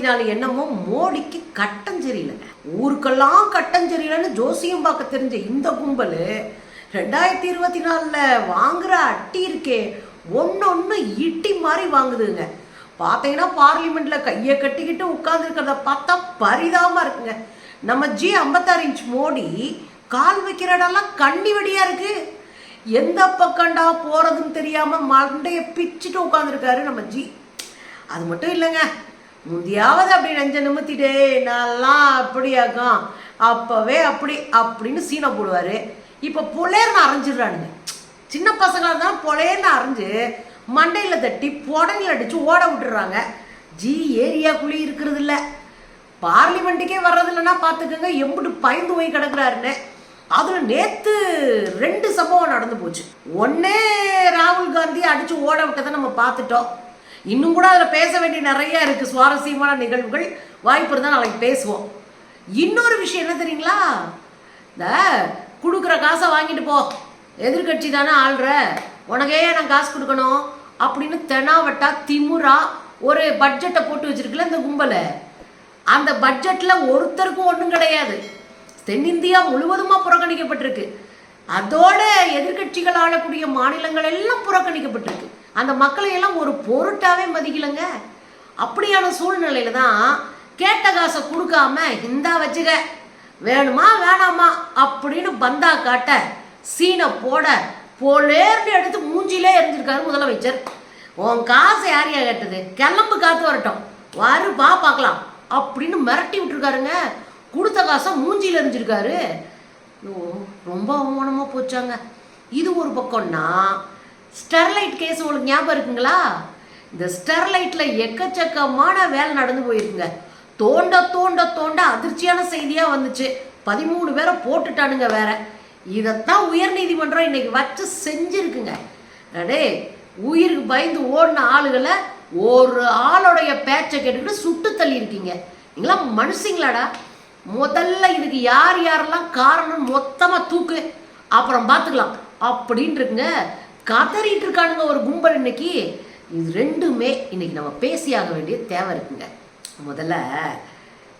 இருபத்தி நாலு என்னமோ மோடிக்கு கட்டம் ஊருக்கெல்லாம் கட்டம் ஜோசியம் பார்க்க தெரிஞ்ச இந்த கும்பல் ரெண்டாயிரத்தி இருபத்தி நாலில் வாங்குற அட்டி இருக்கே. ஒன்று ஒன்று இட்டி மாதிரி வாங்குதுங்க. பார்த்தீங்கன்னா பார்லிமெண்ட்ல கையை கட்டிக்கிட்டு உட்காந்துருக்கிறத பார்த்தா பரிதாபமா இருக்குங்க. நம்ம ஜி ஐம்பத்தாறு இன்ச் மோடி கால் வைக்கிற இடம்லாம் கண்ணி வெடியா இருக்கு. எந்த பக்கண்டா போறதுன்னு தெரியாம மண்டையை பிச்சுட்டு உட்காந்துருக்காரு நம்ம ஜி. அது மட்டும் இல்லைங்க முந்தியாவது அப்படி நெஞ்ச நிமித்திட்டே நான்லாம் அப்படியாக்கும். அப்போவே அப்படி அப்படின்னு சீனை போடுவார். இப்போ புலேர்னு அரைஞ்சிடுறானுங்க. சின்ன பசங்களாக இருந்தால் பொலேன்னு அரைஞ்சு மண்டையில் தட்டி புடனில் அடித்து ஓட விட்டுறாங்க. ஜி ஏரியாக்குள்ளே இருக்கிறது இல்லை பார்லிமெண்ட்டுக்கே வர்றது இல்லைன்னா பார்த்துக்கோங்க எம்பிட்டு பயந்து போய் கிடக்குறாருன்னு. அதில் நேற்று ரெண்டு சம்பவம் நடந்து போச்சு. ஒன்னே ராகுல் காந்தி அடித்து ஓட விட்டதை நம்ம பார்த்துட்டோம். இன்னும் கூட அதில் பேச வேண்டிய நிறைய இருக்குது சுவாரஸ்யமான நிகழ்வுகள். வாய்ப்பு இருந்தால் நாளைக்கு பேசுவோம். இன்னொரு விஷயம் என்ன தெரியுங்களா? இந்த கொடுக்குற காசை வாங்கிட்டு போ. எதிர்கட்சி தானே ஆள்ற. உனக்கே நான் காசு கொடுக்கணும் அப்படின்னு தெனாவட்டா திமுறா ஒரு பட்ஜெட்டை போட்டு வச்சிருக்கல இந்த கும்பலை. அந்த பட்ஜெட்டில் ஒருத்தருக்கும் ஒன்றும் கிடையாது. தென்னிந்தியா முழுவதுமாக புறக்கணிக்கப்பட்டிருக்கு. அதோட எதிர்க்கட்சிகள் ஆளக்கூடிய மாநிலங்கள் எல்லாம் புறக்கணிக்கப்பட்டிருக்கு. அந்த மக்களை எல்லாம் ஒரு பொருட்டாவே மதிக்கலைங்க. அப்படியான சூழ்நிலையில தான் கேட்ட காசை கொடுக்காம இந்தா வச்சுக்க. வேணுமா வேணாமா அப்படின்னு பந்தா காட்ட சீனை போட போலேர்னு எடுத்து மூஞ்சிலே எரிஞ்சிருக்காரு முதலமைச்சர். உன் காசை யாரையா கேட்டது? கிளம்பு காத்து வரட்டும். வருப்பா பார்க்கலாம். அப்படின்னு மிரட்டி விட்டுருக்காருங்க. கொடுத்த காசை மூஞ்சியில் எரிஞ்சிருக்காரு. ரொம்ப அவமானமாக போச்சாங்க. இது ஒரு பக்கம்னா ஸ்டெர்லைட் கேஸ் உங்களுக்கு ஞாபகம் இருக்குங்களா? இந்த ஸ்டெர்லைட்டில் எக்கச்சக்கமான வேலை நடந்து போயிருக்குங்க. தோண்ட தோண்ட தோண்ட அதிர்ச்சியான செய்தியாக வந்துச்சு. பதிமூணு பேரை போட்டுட்டானுங்க வேற. இதைத்தான் உயர்நீதிமன்றம் இன்னைக்கு வச்சு செஞ்சுருக்குங்க. அடே உயிருக்கு பயந்து ஓடின ஆளுகளை ஒரு ஆளுடைய பேச்சை கேட்டுக்கிட்டு சுட்டு தள்ளி இருக்கீங்க நீங்களாம் மனுஷங்களாடா? முதல்ல இதுக்கு யார் யாரெல்லாம் காரணம் மொத்தமாக தூக்கு. அப்புறம் பார்த்துக்கலாம் அப்படின்னு இருக்குங்க கதறிட்டு இருக்கானுங்க ஒரு கும்பல் இன்னைக்கு. இது ரெண்டுமே இன்னைக்கு நம்ம பேசியாக வேண்டிய தேவை இருக்குங்க. முதல்ல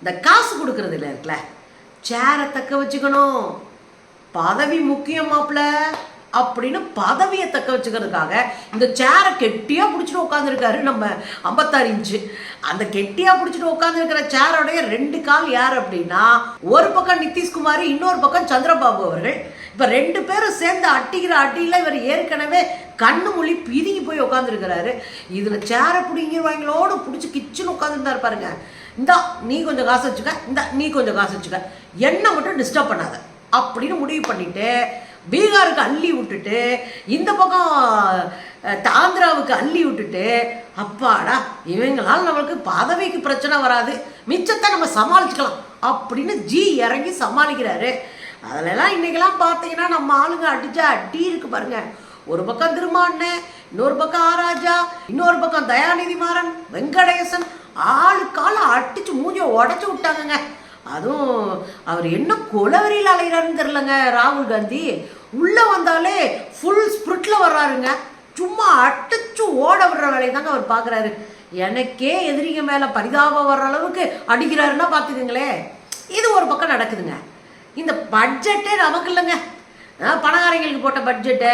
இந்த காசு கொடுக்கறது இல்லை இருக்குல்ல? சேரை தக்க வச்சுக்கணும். பதவி முக்கியமாப்ல அப்படின்னு பதவியை தக்க வச்சுக்கிறதுக்காக இந்த சேரை கெட்டியா பிடிச்சிட்டு உட்காந்துருக்காரு நம்ம ஐம்பத்தாறு இன்ச்சு. அந்த கெட்டியா பிடிச்சிட்டு உட்காந்துருக்கிற சேரோடைய ரெண்டு கால் யார் அப்படின்னா ஒரு பக்கம் நிதிஷ்குமார் இன்னொரு பக்கம் சந்திரபாபு அவர்கள். இப்ப ரெண்டு பேரும் சேர்ந்து அட்டிக்கிற அட்டியில இவர் ஏற்கனவே கண்ணு மொழி பிதுங்கி போய் உட்காந்துருக்கிறாரு இதுல சேரை பிடிங்கிறவங்களோடு பிடிச்சி கிச்சன் உட்காந்துருந்தாரு பாருங்க. இந்தா நீ கொஞ்சம் காசு வச்சுக்க. இந்த நீ கொஞ்சம் காசு வச்சுக்க. என்ன மட்டும் டிஸ்டர்ப் பண்ணாத. அப்படின்னு முடிவு பண்ணிட்டு பீகாருக்கு அள்ளி விட்டுட்டு இந்த பக்கம் தாந்திராவுக்கு ஆந்திராவுக்கு அள்ளி விட்டுட்டு அப்பாடா இவங்களால நம்மளுக்கு பதவிக்கு பிரச்சனை வராது. மிச்சத்தை நம்ம சமாளிச்சுக்கலாம். அப்படின்னு ஜி இறங்கி சமாளிக்கிறாரு. அதிலெல்லாம் இன்னைக்கெல்லாம் பார்த்தீங்கன்னா நம்ம ஆளுங்க அடிச்சா அடி இருக்கு பாருங்க. ஒரு பக்கம் திருமாண்ணே இன்னொரு பக்கம் ஆராஜா இன்னொரு பக்கம் தயாநிதி மாறன் வெங்கடேசன் ஆளுக்கால அடிச்சு மூஞ்ச உடச்சு விட்டாங்கங்க. அதுவும் அவர் என்ன கொலவெறியில் அலைகிறாருன்னு தெரிலங்க ராகுல் காந்தி. உள்ள வந்தாலே ஃபுல் ஸ்பிரிட்ல வர்றாருங்க. சும்மா அடிச்சு ஓட விடுற வேலையை தாங்க அவர் பார்க்குறாரு எனக்கே எதிரிங்க மேலே பரிதாபம் வர்ற அளவுக்கு அடிக்கிறாருன்னா பார்த்துக்குங்களேன் இது ஒரு பக்கம் நடக்குதுங்க. இந்த பட்ஜெட்டே நமக்கு இல்லைங்க. பணக்காரங்களுக்கு போட்ட பட்ஜெட்டு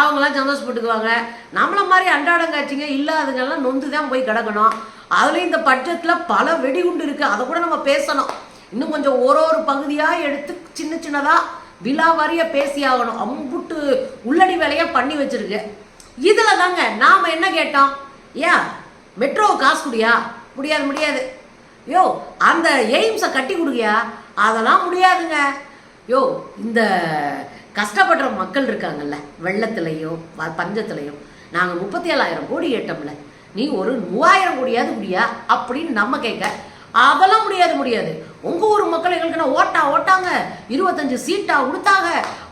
அவங்களாம் சந்தோஷப்பட்டுக்குவாங்க. நம்மள மாதிரி அன்றாடம் அன்றாடங்காட்சிங்க இல்லாதங்கெல்லாம் நொந்து தான் போய் கிடக்கணும். அதுலேயும் இந்த பட்ஜெட்டில் பல வெடிகுண்டு இருக்குது அதை கூட நம்ம பேசணும். இன்னும் கொஞ்சம் ஒரு ஒரு பகுதியாக எடுத்து சின்ன சின்னதாக விழா வாரியாக பேசி ஆகணும். அம்புட்டு உள்ளடி வேலையாக பண்ணி வச்சுருக்கு. இதில் தாங்க நாம் என்ன கேட்டோம்? ஏன் மெட்ரோ காசு குடியா? முடியாது முடியாது. யோ அந்த எய்ம்ஸை கட்டி கொடுக்கியா? அதெல்லாம் முடியாதுங்க. யோ இந்த கஷ்டப்படுற மக்கள் இருக்காங்கல்ல வெள்ளத்துலையும் பஞ்சத்துலையும் நாங்கள் முப்பத்தி ஏழாயிரம் கோடி கேட்டோம்ல நீ ஒரு மூவாயிரம் கோடியாவது முடியா அப்படின்னு நம்ம கேட்க அதெல்லாம் முடியாது முடியாது. உங்கள் ஊர் மக்கள் எங்களுக்குன்னா ஓட்டா ஓட்டாங்க இருபத்தஞ்சு சீட்டா கொடுத்தாங்க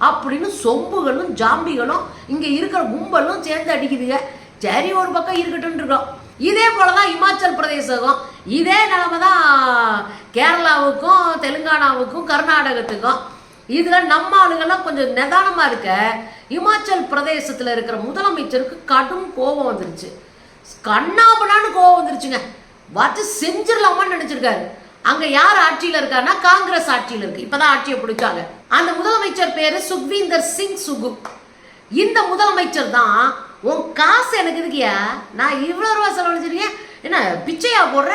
அப்படின்னு சொம்புகளும் ஜாம்பிகளும் இங்கே இருக்கிற கும்பலும் சேர்ந்து அடிக்குதுங்க. சரி ஒரு பக்கம் இருக்கட்டும் இருக்கோம். இதே போலதான் இமாச்சல் பிரதேசம் இதே நிலைமை தான் கேரளாவுக்கும் தெலுங்கானாவுக்கும் கர்நாடகத்துக்கும். இதுல நம்ம ஆளுங்கெல்லாம் கொஞ்சம் நிதானமா இருக்க இமாச்சல் பிரதேசத்துல இருக்கிற முதலமைச்சருக்கு கடும் கோபம் வந்துருச்சு. கண்ணாபனான்னு கோபம் வந்துருச்சுங்க. வச்சு செஞ்சிடலாமான்னு நினைச்சிருக்காரு. அங்க யார் ஆட்சியில இருக்காருன்னா காங்கிரஸ் ஆட்சியில் இருக்கு. இப்பதான் ஆட்சியை பிடிச்சாங்க. அந்த முதலமைச்சர் பேரு சுக்வீந்தர் சிங் சுகு. இந்த முதலமைச்சர் தான் உன் காசு எனக்கு இதுக்கியா நான் இவ்வளோ ரூபா செலவழிச்சிருக்கேன். என்ன பிச்சையா போடுற?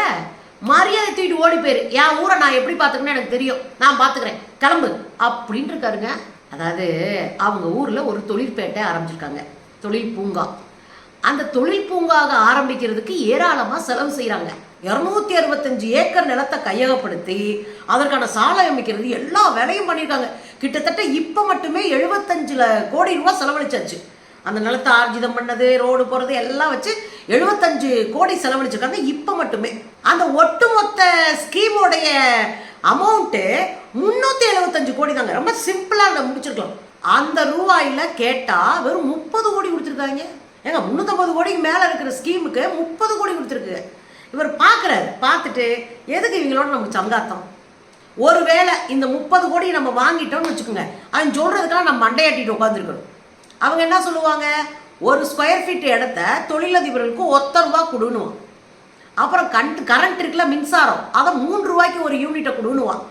மரியாதை தூக்கிட்டு ஓடி போயிரு. என் ஊரை நான் எப்படி பார்த்துக்கணும்னு எனக்கு தெரியும். நான் பார்த்துக்கிறேன். கிளம்பு. அப்படின்னு இருக்காருங்க. அதாவது அவங்க ஊரில் ஒரு தொழிற்பேட்டை ஆரம்பிச்சிருக்காங்க. தொழில் பூங்கா. அந்த தொழில் பூங்காக ஆரம்பிக்கிறதுக்கு ஏராளமாக செலவு செய்கிறாங்க இரநூத்தி அறுபத்தஞ்சு ஏக்கர் நிலத்தை கையகப்படுத்தி அதற்கான சாலை அமைக்கிறது எல்லா வேலையும் பண்ணியிருக்காங்க. கிட்டத்தட்ட இப்போ மட்டுமே எழுபத்தஞ்சில் கோடி ரூபா செலவழிச்சாச்சு. அந்த நிலத்தை ஆர்ஜிதம் பண்ணது ரோடு போகிறது எல்லாம் வச்சு எழுபத்தஞ்சு கோடி செலவழிச்சிருக்காங்க. இப்போ மட்டுமே. அந்த ஒட்டுமொத்த ஸ்கீமோடைய அமௌண்ட்டு முந்நூற்றி எழுபத்தஞ்சு கோடி தாங்க. ரொம்ப சிம்பிளாக அதை முடிச்சிருக்கலாம். அந்த ரூபாயில் கேட்டால் வெறும் முப்பது கோடி கொடுத்துருக்காங்க. ஏங்க முந்நூற்றம்பது கோடிக்கு மேலே இருக்கிற ஸ்கீமுக்கு முப்பது கோடி கொடுத்துருக்கு. இவர் பார்க்குறாரு பார்த்துட்டு எதுக்கு இவங்களோட நமக்கு சங்காத்தம்? ஒருவேளை இந்த முப்பது கோடி நம்ம வாங்கிட்டோம்னு வச்சுக்கோங்க. அவன் சொல்கிறதுக்கெல்லாம் நம்ம மண்டையாட்டிட்டு உட்காந்துருக்கணும் அவங்க என்ன சொல்லுவாங்க? ஒரு ஸ்கொயர் ஃபீட் இடத்த தொழிலதிபர்களுக்கு ஒத்த ரூபா கொடுணுவான் அப்புறம் கண்ட் கரண்ட் இருக்குல்ல மின்சாரம். அதை மூன்று ரூபாய்க்கு ஒரு யூனிட்டை கொடுணுவான்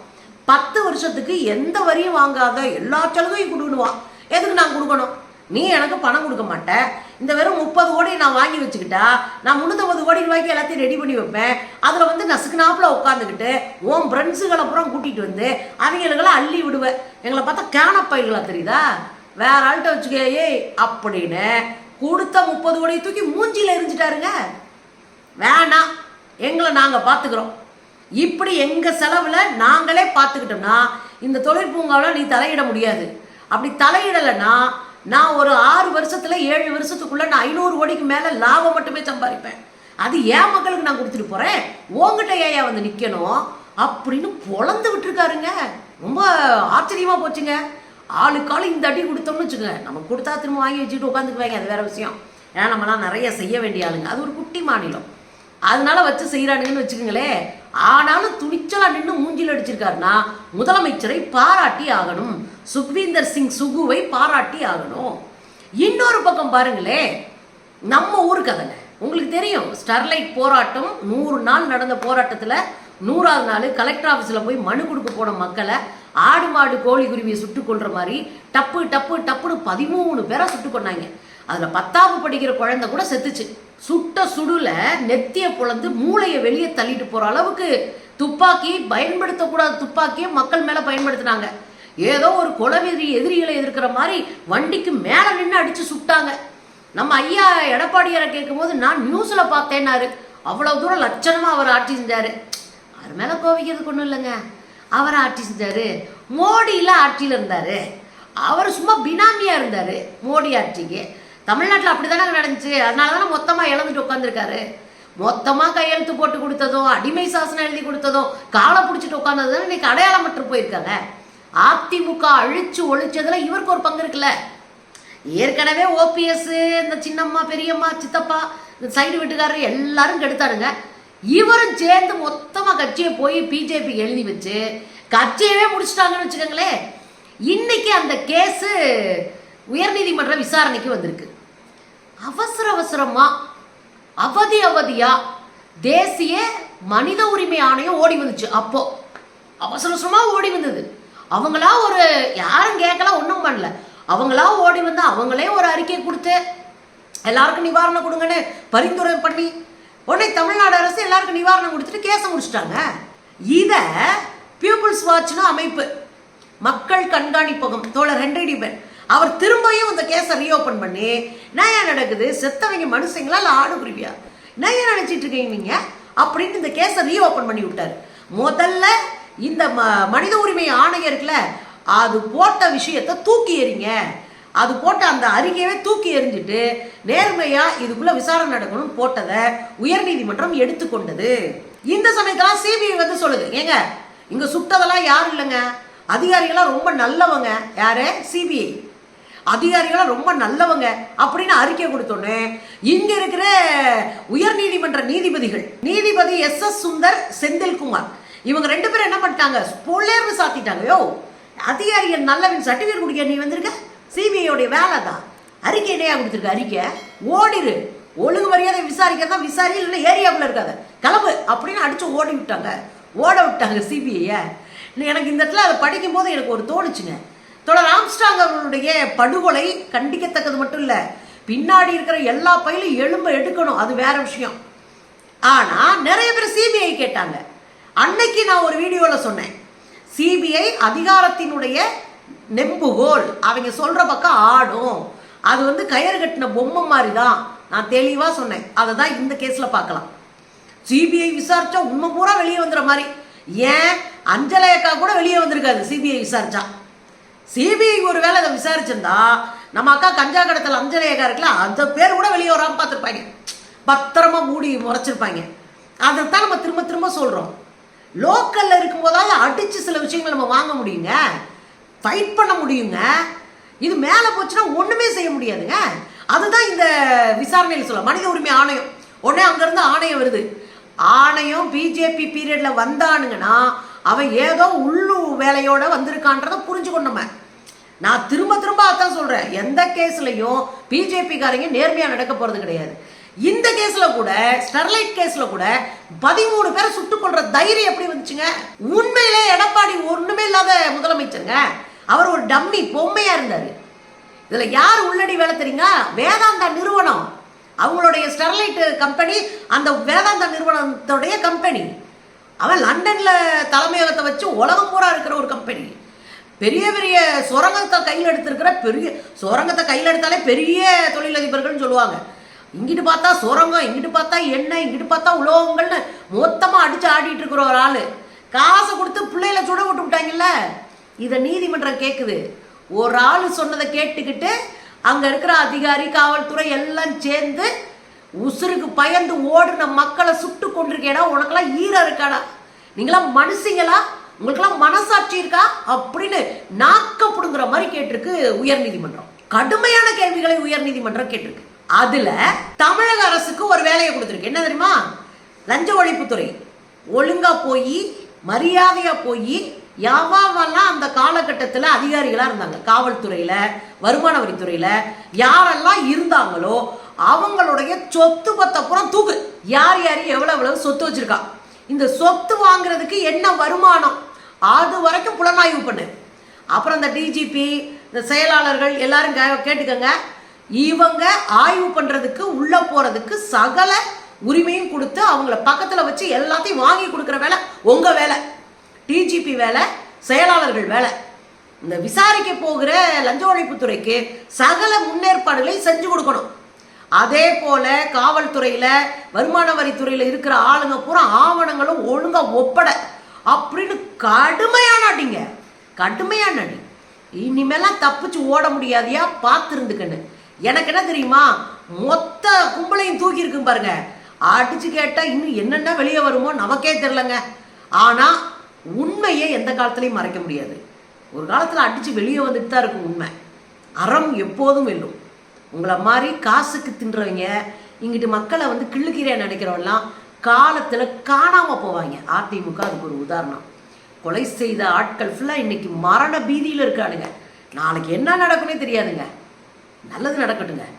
பத்து வருஷத்துக்கு எந்த வரியும் வாங்காத எல்லா சலுகையும் கொடுணுவான் எதுக்கு நான் கொடுக்கணும்? நீ எனக்கு பணம் கொடுக்க மாட்ட. இந்த வெறும் முப்பது கோடி நான் வாங்கி வச்சுக்கிட்டா நான் முந்நூற்றம்பது கோடி ரூபாய்க்கு எல்லாத்தையும் ரெடி பண்ணி வைப்பேன். அதில் வந்து நசுக்குனாப்பில் உட்காந்துக்கிட்டு உன் ஃப்ரெண்ட்ஸுகளை அப்புறம் கூட்டிகிட்டு வந்து அவங்களுக்கெல்லாம் அள்ளி விடுவேன். எங்களை பார்த்தா கேனப்பயிர்களா தெரியுதா? வேற ஆள்கிட்ட வச்சுக்க ஏய் அப்படின்னு கொடுத்த முப்பது கோடியை தூக்கி மூஞ்சியில் எரிஞ்சிட்டாருங்க. வேணாம் எங்களை நாங்கள் பார்த்துக்குறோம் இப்படி எங்கள் செலவில் நாங்களே பார்த்துக்கிட்டோம்னா இந்த தொழில் பூங்காவில் நீ தலையிட முடியாது. அப்படி தலையிடலைன்னா நான் ஒரு ஆறு வருஷத்தில் ஏழு வருஷத்துக்குள்ளே நான் ஐநூறு கோடிக்கு மேலே லாபம் மட்டுமே சம்பாதிப்பேன். அது ஏன் மக்களுக்கு நான் கொடுத்துட்டு போகிறேன் உங்ககிட்ட ஏயா வந்து நிற்கணும் அப்படின்னு பொழந்து விட்டுருக்காருங்க. ரொம்ப ஆச்சரியமாக போச்சுங்க. ஆளுக்கு இந்த அடி கொடுத்தோம்னு வச்சுக்கோங்க. நம்ம கொடுத்தா திரும்ப வாங்கி வச்சுட்டு உட்காந்துக்குவாங்க அது வேற விஷயம். ஏன்னா நம்மலாம் நிறைய செய்ய வேண்டிய ஆளுங்க. அது ஒரு குட்டி மாநிலம். அதனால வச்சு செய்கிறானுங்கன்னு வச்சுக்கோங்களேன் ஆனாலும் துணிச்சலாக நின்று மூஞ்சில் அடிச்சிருக்காருன்னா முதலமைச்சரை பாராட்டி ஆகணும். சுக்வீந்தர் சிங் சுகுவை பாராட்டி ஆகணும். இன்னொரு பக்கம் பாருங்களேன் நம்ம ஊர் கதைங்க. உங்களுக்கு தெரியும் ஸ்டெர்லைட் போராட்டம் நூறு நாள் நடந்த போராட்டத்தில் நூறாவது நாள் கலெக்டர் ஆஃபீஸில் போய் மனு கொடுக்க போன மக்களை ஆடு மாடு கோழி குருவியை சுட்டு கொள்ற மாதிரி டப்பு டப்பு டப்புன்னு பதிமூணு பேரை சுட்டு கொண்டாங்க அதில் பத்தாவது படிக்கிற குழந்தை கூட செத்துச்சு. சுட்ட சுடுல நெத்திய புலந்து மூளையை வெளியே தள்ளிட்டு போகிற அளவுக்கு துப்பாக்கி பயன்படுத்தக்கூடாத துப்பாக்கியை மக்கள் மேலே பயன்படுத்தினாங்க. ஏதோ ஒரு குலவெறி எதிரிகளை எதிர்க்கிற மாதிரி வண்டிக்கு மேலே நின்று அடித்து சுட்டாங்க. நம்ம ஐயா எடப்பாடியாரை கேட்கும்போது நான் நியூஸில் பார்த்தேன்னாரு. அவ்வளோ தூரம் லட்சணமாக அவர் ஆட்சி செஞ்சார். அவர் மேலே கோவிக்கிறதுக்கு ஒன்றும் இல்லைங்க. அவர் ஆட்சி செஞ்சார். மோடியில் ஆட்சியில் இருந்தார். அவர் சும்மா பினாமியாக இருந்தார் மோடி ஆட்சிக்கு. தமிழ்நாட்டில் அப்படி தானே நடந்துச்சு? அதனால தானே மொத்தமாக இழந்துட்டு உட்காந்துருக்காரு மொத்தமாக கையெழுத்து போட்டு கொடுத்ததும் அடிமை சாசனம் எழுதி கொடுத்ததும் காலை பிடிச்சிட்டு உட்காந்தது தானே இன்னைக்கு அடையாளம் மட்டும் போயிருக்காங்க. அதிமுக அழிச்சு ஒழிச்சதுல இவருக்கு ஒரு பங்கு இருக்குல்ல. ஏற்கனவே ஓபிஎஸ் இந்த சின்னம்மா பெரியம்மா சித்தப்பா இந்த சைடு வீட்டுக்காரர் எல்லாரும் கெடுத்தாருங்க. இவரும் சேர்ந்து மொத்தமாக கட்சியை போய் பிஜேபி எழுதி வச்சு கட்சியவே முடிச்சிட்டாங்கன்னு வச்சுக்கோங்களேன். இன்னைக்கு அந்த கேஸு உயர்நீதிமன்ற விசாரணைக்கு வந்திருக்கு. அவசர அவசரமா அவதி அவதியா தேசிய மனித உரிமை ஆணையம் ஓடி வந்துச்சு. அப்போ அவசர அவசரமா ஓடி வந்தது. அவங்களா ஒரு யாரும் கேட்கல ஒன்றும் பண்ணல. அவங்களா ஓடி வந்து அவங்களே ஒரு அறிக்கை கொடுத்து எல்லாருக்கும் நிவாரணம் கொடுங்கன்னு பரிந்துரை பண்ணி உடனே தமிழ்நாடு அரசு எல்லாருக்கும் நிவாரணம் கொடுத்துட்டு கேஸை முடிச்சிட்டாங்க. இதை பீப்புள்ஸ் வாட்ச்னு அமைப்பு மக்கள் கண்காணிப்பகம் தோழர் ஹென்ரி பென் அவர் திரும்பியும் இந்த கேஸை ரீஓப்பன் பண்ணி நயா நடக்குது? செத்தவங்க மனுஷங்களா இல்லை ஆடுகுருவியா என்ன நயா நினச்சிட்டு இருக்கீங்க அப்படின்னு இந்த கேஸை ரீஓப்பன் பண்ணி விட்டார். முதல்ல இந்த ம மனித உரிமை ஆணையம் இருக்குல்ல அது போட்ட விஷயத்தை தூக்கி எறிங்க. அது போட்ட அந்த அறிக்கையவே தூக்கி எறிஞ்சிட்டு நேர்மையா இதுக்குள்ள விசாரணை நடக்கணும்னு போட்டதை உயர்நீதிமன்றம் எடுத்துக்கொண்டது. இந்த சமயத்தெல்லாம் சிபிஐ வந்து சொல்லுது. ஏங்க இங்க சுட்டதெல்லாம் யாரும் இல்லைங்க? அதிகாரிகள்லாம் ரொம்ப நல்லவங்க. யாரு? சிபிஐ அதிகாரிகளாம் ரொம்ப நல்லவங்க அப்படின்னு அறிக்கை கொடுத்தோன்னே இங்க இருக்கிற உயர்நீதிமன்ற நீதிபதிகள் நீதிபதி எஸ் எஸ் சுந்தர் செந்தில்குமார் இவங்க ரெண்டு பேரும் என்ன பண்ணிட்டாங்க? பொள்ளேர்னு சாத்திட்டாங்க. யோ அதிகாரிகள் நல்லவன் சர்டிஃபிகேட் குடிக்க நீ வந்திருக்க? சிபிஐயோடைய வேலை தான் அறிக்கை என்னையா கொடுத்துருக்க? அறிக்கை? ஓடிடு ஒழுங்கு மரியாதை விசாரிக்கிறதா விசாரி இல்லைன்னா ஏரியாவில் இருக்காத. கிளம்பு. அப்படின்னு அடித்து ஓடி விட்டாங்க. ஓட விட்டாங்க சிபிஐயை. எனக்கு இந்த இடத்துல அதை படிக்கும்போது எனக்கு ஒரு தோணுச்சுங்க. தொடர் ஆம்ஸ்டாங் அவர்களுடைய படுகொலை கண்டிக்கத்தக்கது மட்டும் இல்லை பின்னாடி இருக்கிற எல்லா பயிலும் எலும்பை எடுக்கணும். அது வேற விஷயம். ஆனால் நிறைய பேர் சிபிஐ கேட்டாங்க. அன்னைக்கு நான் ஒரு வீடியோவில் சொன்னேன். சிபிஐ அதிகாரத்தினுடைய நெம்புகோல் அவங்க சொல்கிற பக்கம் ஆடும். அது வந்து கயிறு கட்டின பொம்மை மாதிரி தான் நான் தெளிவாக சொன்னேன். அதை தான் இந்த கேஸில் பார்க்கலாம். சிபிஐ விசாரித்தா உண்மை பூரா வெளியே வந்துடுற மாதிரி. ஏன்? அஞ்சலையக்கா கூட வெளியே வந்திருக்காது சிபிஐ விசாரித்தா சிபிஐ ஒரு வேளை அதை விசாரிச்சிருந்தா நம்ம அக்கா கஞ்சா கடத்தல் அஞ்சலையக்கா இருக்கல இருக்குல்ல அந்த பேர் கூட வெளியே வராமல் பார்த்துருப்பாங்க. பத்திரமா மூடி முறைச்சிருப்பாங்க. அதைத்தான் நம்ம திரும்ப திரும்ப சொல்கிறோம் லோக்கலில் இருக்கும்போதாவது அடித்து சில விஷயங்கள் நம்ம வாங்க முடியுங்க. ஃபைட் பண்ண முடியுங்க. இது மேலே போச்சுன்னா ஒன்றுமே செய்ய முடியாதுங்க. அதுதான் இந்த விசாரணையில் சொல்ல மனித உரிமை ஆணையம். உடனே அங்கேருந்து ஆணையம் வருது. ஆணையம் பிஜேபி பீரியடில் வந்தானுங்கன்னா அவன் ஏதோ உள்ளு வேலையோட வந்திருக்கான்றதை புரிஞ்சுக்கணும் நம்ம. நான் திரும்ப திரும்ப அதான் சொல்கிறேன் எந்த கேஸ்லையும் பிஜேபிக்காரங்க நேர்மையாக நடக்க போகிறது கிடையாது. இந்த கேஸில் கூட ஸ்டெர்லைட் கேஸில் கூட பதிமூணு பேரை சுட்டுக் கொள்ற தைரியம் எப்படி வந்துச்சுங்க? உண்மையிலே எடப்பாடி ஒன்றுமே இல்லாத முதலமைச்சருங்க. அவர் ஒரு டம்மி பொம்மையா இருந்தார். இதில் யார் உள்ளடி வேலை தெரியுங்க வேதாந்தா நிறுவனம். அவங்களுடைய ஸ்டெர்லைட் கம்பெனி அந்த வேதாந்தா நிறுவனத்துடைய கம்பெனி. அவன் லண்டனில் தலைமையகத்தை வச்சு உலகம் பூரா இருக்கிற ஒரு கம்பெனி. பெரிய பெரிய சுரங்கத்தை கையில் எடுத்திருக்கிற பெரிய சுரங்கத்தை கையில் எடுத்தாலே பெரிய தொழிலதிபர்கள்னு சொல்லுவாங்க. இங்கிட்டு பார்த்தா சுரங்கம் இங்கிட்டு பார்த்தா எண்ணெய் இங்கிட்டு பார்த்தா உலோகங்கள்னு மொத்தமாக அடித்து ஆடிட்டு இருக்கிற ஒரு ஆள். காசை கொடுத்து பிள்ளைகளை சுட விட்டு விட்டாங்கல்ல? இதை நீதிமன்றம் கேட்குது ஒரு ஆள் சொன்னதை கேட்டுக்கிட்டு அங்கே இருக்கிற அதிகாரி காவல்துறை எல்லாம் சேர்ந்து உசுருக்கு பயந்து ஓடுன மக்களை சுட்டு கொண்டிருக்கேடா உனக்கெல்லாம் ஈரம் இருக்காடா. நீங்களாம் மனுஷங்களா? உங்களுக்கெல்லாம் மனசாட்சி இருக்கா? அப்படின்னு நாக்கப்படுங்கிற மாதிரி கேட்டிருக்கு உயர்நீதிமன்றம். கடுமையான கேள்விகளை உயர்நீதிமன்றம் கேட்டிருக்கு. அதுல தமிழக அரசுக்கு ஒரு வேலையை கொடுத்துருக்கு. என்ன தெரியுமா? லஞ்ச ஒழிப்புத்துறை. ஒழுங்கா போய் மரியாதையா போய் யாவாவெல்லாம் அந்த காலகட்டத்தில் அதிகாரிகளாக இருந்தாங்க. காவல்துறையில் வருமான வரித்துறையில் யாரெல்லாம் இருந்தாங்களோ அவங்களுடைய சொத்து பத்தப்புறம் தூக்கு. யார் யார் எவ்வளோ எவ்வளவு சொத்து வச்சுருக்கா? இந்த சொத்து வாங்குறதுக்கு என்ன வருமானம்? அது வரைக்கும் புலனாய்வு பண்ணு. அப்புறம் இந்த டிஜிபி இந்த செயலாளர்கள் எல்லாரும் கே- இவங்க ஆய்வு பண்ணுறதுக்கு உள்ளே போகிறதுக்கு சகல உரிமையும் கொடுத்து அவங்கள பக்கத்தில் வச்சு எல்லாத்தையும் வாங்கி கொடுக்குற வேலை உங்கள் வேலை. டிஜிபி வேலை செயலாளர்கள் வேலை. இந்த விசாரிக்க போகிற லஞ்ச ஒழிப்புத்துறைக்கு சகல முன்னேற்பாடுகளையும் செஞ்சு கொடுக்கணும். அதே போல காவல்துறையில வருமான வரித்துறையில இருக்கிற ஆளுங்க பூரா ஆவணங்களும் ஒழுங்கா ஒப்பட. அப்படின்னு கடுமையான அடிங்க. கடுமையான அடி. இனிமேலாம் தப்பிச்சு ஓட முடியாதியா? பார்த்துருந்துக்கன்னு. எனக்கு என்ன தெரியுமா? மொத்த கும்பலையும் தூக்கி இருக்கும் பாருங்க. அடிச்சு கேட்டா இன்னும் என்னென்ன வெளியே வருமோ நமக்கே தெரிலங்க ஆனா உண்மையை எந்த காலத்துலையும் மறைக்க முடியாது. ஒரு காலத்தில் அடித்து வெளியே வந்துட்டு தான் இருக்கும் உண்மை. அறம் எப்போதும் வெல்லும். உங்களை மாதிரி காசுக்கு தின்றவங்க இங்கிட்டு மக்களை வந்து கிள்ளுக்கீரையாக நினைக்கிறவெல்லாம் காலத்தில் காணாமல் போவாங்க. அதிமுக அதுக்கு ஒரு உதாரணம். கொலை செய்த ஆட்கள் ஃபுல்லாக இன்னைக்கு மரண பீதியில் இருக்கானுங்க. நாளைக்கு என்ன நடக்குன்னே தெரியாதுங்க. நல்லது நடக்கட்டுங்க.